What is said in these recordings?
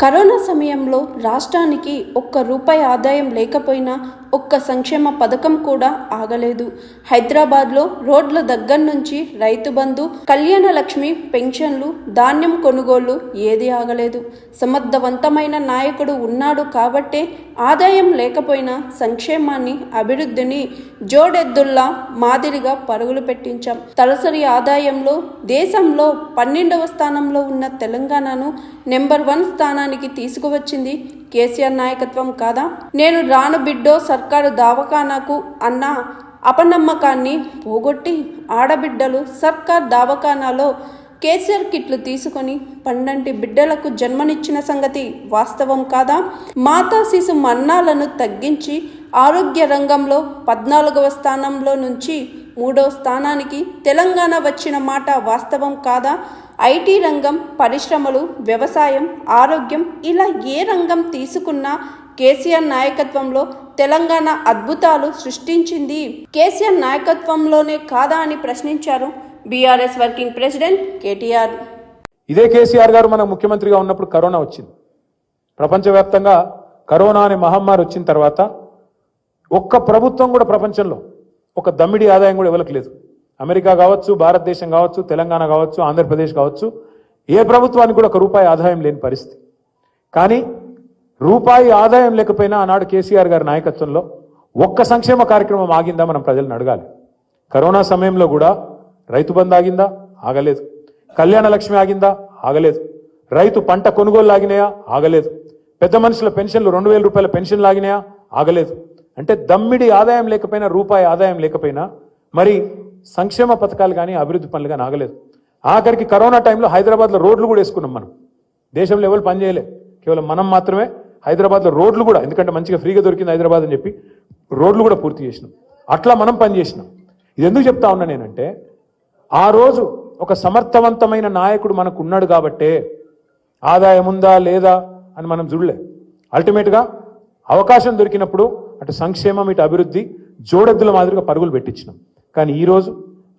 Corona సమయంలో రాష్ట్రానికి ఒక్క రూపాయి ఆదాయం లేకపోయినా ఒక్క సంక్షేమ పథకం కూడా ఆగలేదు. హైదరాబాద్లో రోడ్ల దగ్గర నుంచి రైతు బంధు కళ్యాణ లక్ష్మి పెన్షన్లు ధాన్యం కొనుగోళ్ళు ఏది ఆగలేదు. సమర్థవంతమైన నాయకుడు ఉన్నాడు కాబట్టే ఆదాయం లేకపోయినా సంక్షేమాన్ని అభివృద్ధిని జోడెద్దుల్లా మాదిరిగా పరుగులు పెట్టించాం. తలసరి ఆదాయంలో దేశంలో పన్నెండవ స్థానంలో ఉన్న తెలంగాణను నెంబర్ వన్ స్థానానికి తీసుకువచ్చింది కేసీఆర్ నాయకత్వం కాదా? నేను రాను బిడ్డో సర్కారు దావఖానాకు అన్న అపనమ్మకాన్ని పోగొట్టి ఆడబిడ్డలు సర్కార్ దావఖానాలో కేసీఆర్ కిట్లు తీసుకొని పండంటి బిడ్డలకు జన్మనిచ్చిన సంగతి వాస్తవం కాదా? మాతా శిశు మరణాలను తగ్గించి ఆరోగ్య రంగంలో పద్నాలుగవ స్థానంలో నుంచి మూడవ స్థానానికి తెలంగాణ వచ్చిన మాట వాస్తవం కాదా? ఐటీ రంగం పరిశ్రమలు వ్యవసాయం ఆరోగ్యం ఇలా ఏ రంగం తీసుకున్నా కేసీఆర్ నాయకత్వంలో తెలంగాణ అద్భుతాలు సృష్టించింది. కేసీఆర్ నాయకత్వంలోనే కాదా అని ప్రశ్నించారు బీఆర్ఎస్ వర్కింగ్ ప్రెసిడెంట్ కేటీఆర్. ఇదే కేసీఆర్ గారు మన ముఖ్యమంత్రిగా ఉన్నప్పుడు కరోనా వచ్చింది. ప్రపంచవ్యాప్తంగా కరోనా అనే మహమ్మారి వచ్చిన తర్వాత ఒక్క ప్రభుత్వం కూడా ప్రపంచంలో ఒక దమ్మిడి ఆదాయం కూడా ఇవ్వలేదు అమెరికా కావచ్చు భారతదేశం కావచ్చు తెలంగాణ కావచ్చు ఆంధ్రప్రదేశ్ కావచ్చు ఏ ప్రభుత్వానికి కూడా ఒక రూపాయి ఆదాయం లేని పరిస్థితి. కానీ రూపాయి ఆదాయం లేకపోయినా ఆనాడు కేసీఆర్ గారి నాయకత్వంలో ఒక్క సంక్షేమ కార్యక్రమం ఆగిందా మనం ప్రజలను అడగాలి. కరోనా సమయంలో కూడా రైతు బంద్ ఆగిందా? ఆగలేదు. కళ్యాణ లక్ష్మి ఆగిందా? ఆగలేదు. రైతు పంట కొనుగోలు ఆగినాయా ఆగలేదు. పెద్ద మనుషుల పెన్షన్లు రెండు వేల రూపాయల పెన్షన్లు ఆగినాయా ఆగలేదు. అంటే దమ్మిడి ఆదాయం లేకపోయినా రూపాయి ఆదాయం లేకపోయినా మరి సంక్షేమ పథకాలు కానీ అభివృద్ధి పనులు కానీ ఆగలేదు. ఆఖరికి కరోనా టైంలో హైదరాబాద్లో రోడ్లు కూడా వేసుకున్నాం మనం. దేశంలో ఎవరు పని చేయలే. కేవలం మనం మాత్రమే హైదరాబాద్లో రోడ్లు కూడా ఎందుకంటే మంచిగా ఫ్రీగా దొరికింది హైదరాబాద్ అని చెప్పి రోడ్లు కూడా పూర్తి చేసినాం. అట్లా మనం పని చేసినాం. ఇది ఎందుకు చెప్తా ఉన్నా నేనంటే ఆ రోజు ఒక సమర్థవంతమైన నాయకుడు మనకు ఉన్నాడు కాబట్టే ఆదాయం ఉందా లేదా అని మనం చూడలే. అల్టిమేట్గా అవకాశం దొరికినప్పుడు అటు సంక్షేమం ఇటు అభివృద్ధి జోడెద్దుల మాదిరిగా పరుగులు పెట్టించినాం. కానీ ఈరోజు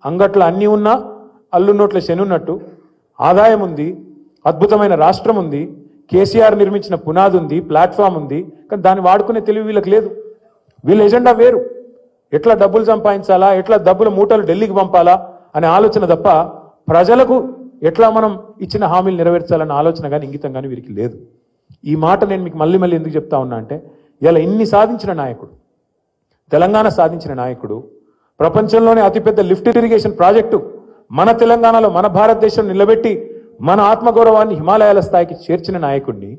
అంగట్లో అన్నీ ఉన్నా అల్లున్నోట్ల శని ఉన్నట్టు ఆదాయం ఉంది అద్భుతమైన రాష్ట్రం ఉంది కేసీఆర్ నిర్మించిన పునాది ఉంది ప్లాట్ఫామ్ ఉంది కానీ దాన్ని వాడుకునే తెలివి వీళ్ళకి లేదు. వీళ్ళ ఎజెండా వేరు. ఎట్లా డబ్బులు సంపాదించాలా ఎట్లా డబ్బులు మూటలు ఢిల్లీకి పంపాలా అనే ఆలోచన తప్ప ప్రజలకు ఎట్లా మనం ఇచ్చిన హామీలు నెరవేర్చాలన్న ఆలోచన కానీ ఇంగితం కానీ వీరికి లేదు. ఈ మాట నేను మీకు మళ్ళీ మళ్ళీ ఎందుకు చెప్తా ఉన్నా అంటే ఇలా ఇన్ని సాధించిన నాయకుడు తెలంగాణ సాధించిన నాయకుడు ప్రపంచంలోనే అతిపెద్ద లిఫ్ట్ ఇరిగేషన్ ప్రాజెక్టు మన తెలంగాణలో మన భారతదేశం నిలబెట్టి మన ఆత్మగౌరవాన్ని హిమాలయాల స్థాయికి చేర్చిన నాయకుడిని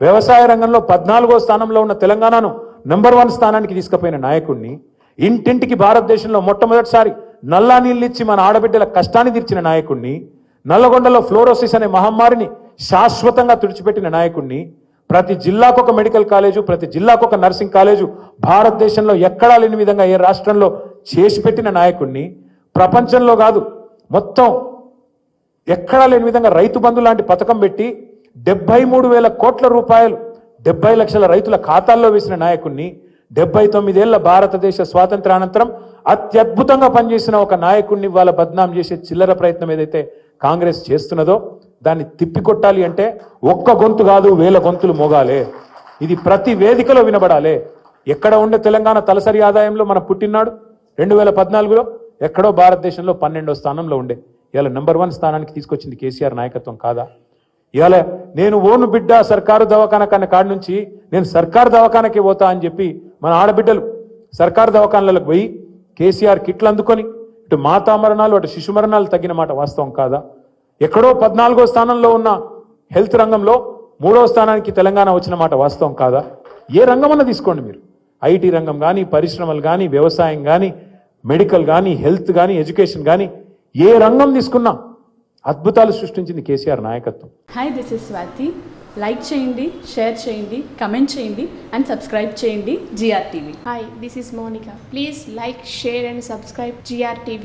వ్యవసాయ రంగంలో పద్నాలుగో స్థానంలో ఉన్న తెలంగాణను నెంబర్ వన్ స్థానానికి తీసుకుపోయిన నాయకుడిని ఇంటింటికి భారతదేశంలో మొట్టమొదటిసారి నల్లా నీళ్ళిచ్చి మన ఆడబిడ్డల కష్టాన్ని తీర్చిన నాయకుడిని నల్లగొండలో ఫ్లోరోసిస్ అనే మహమ్మారిని శాశ్వతంగా తుడిచిపెట్టిన నాయకుడిని ప్రతి జిల్లాకు ఒక మెడికల్ కాలేజు ప్రతి జిల్లాకు ఒక నర్సింగ్ కాలేజు భారతదేశంలో ఎక్కడా లేని విధంగా ఏ రాష్ట్రంలో చేసి పెట్టిన నాయకుడిని ప్రపంచంలో కాదు మొత్తం ఎక్కడా లేని విధంగా రైతు బంధు లాంటి పథకం పెట్టి డెబ్బై మూడు వేల కోట్ల రూపాయలు డెబ్బై లక్షల రైతుల ఖాతాల్లో వేసిన నాయకుడిని డెబ్బై తొమ్మిదేళ్ళ భారతదేశ స్వాతంత్రానంతరం అత్యద్భుతంగా పనిచేసిన ఒక నాయకుడిని వాళ్ళ బద్నాం చేసే చిల్లర ప్రయత్నం ఏదైతే కాంగ్రెస్ చేస్తున్నదో దాన్ని తిప్పికొట్టాలి అంటే ఒక్క గొంతు కాదు వేల గొంతులు మోగాలే. ఇది ప్రతి వేదికలో వినబడాలే. ఎక్కడ ఉండే తెలంగాణ తలసరి ఆదాయంలో మన పుట్టినాడు రెండు వేల పద్నాలుగులో ఎక్కడో భారతదేశంలో పన్నెండో స్థానంలో ఉండే. ఇవాళ నెంబర్ వన్ స్థానానికి తీసుకొచ్చింది కేసీఆర్ నాయకత్వం కాదా? ఇవాళ నేను ఓను బిడ్డ సర్కారు దవాఖాన కన్నా కాడి నుంచి నేను సర్కారు దవాఖానకి పోతా అని చెప్పి మన ఆడబిడ్డలు సర్కారు దవాఖానలకు పోయి కేసీఆర్ కిట్లు అందుకొని ఇటు మాతా మరణాలు అటు శిశు మరణాలు తగ్గిన మాట వాస్తవం కాదా? ఎక్కడో పద్నాలుగో స్థానంలో ఉన్న హెల్త్ రంగంలో మూడో స్థానానికి తెలంగాణ వచ్చిన మాట వాస్తవం కాదా? ఏ రంగమన్నా తీసుకోండి మీరు. ఐటీ రంగం కానీ పరిశ్రమలు కానీ వ్యవసాయం కానీ మెడికల్ కానీ హెల్త్ కానీ ఎడ్యుకేషన్ కానీ ఏ రంగం తీసుకున్నా అద్భుతాలు సృష్టించింది కేసీఆర్ నాయకత్వం hi this is Swathi like చేయండి షేర్ చేయండి కమెంట్ చేయండి అండ్ సబ్స్క్రైబ్ చేయండి GR TV Hi, this is Monica. Please like, share, and subscribe GRTV.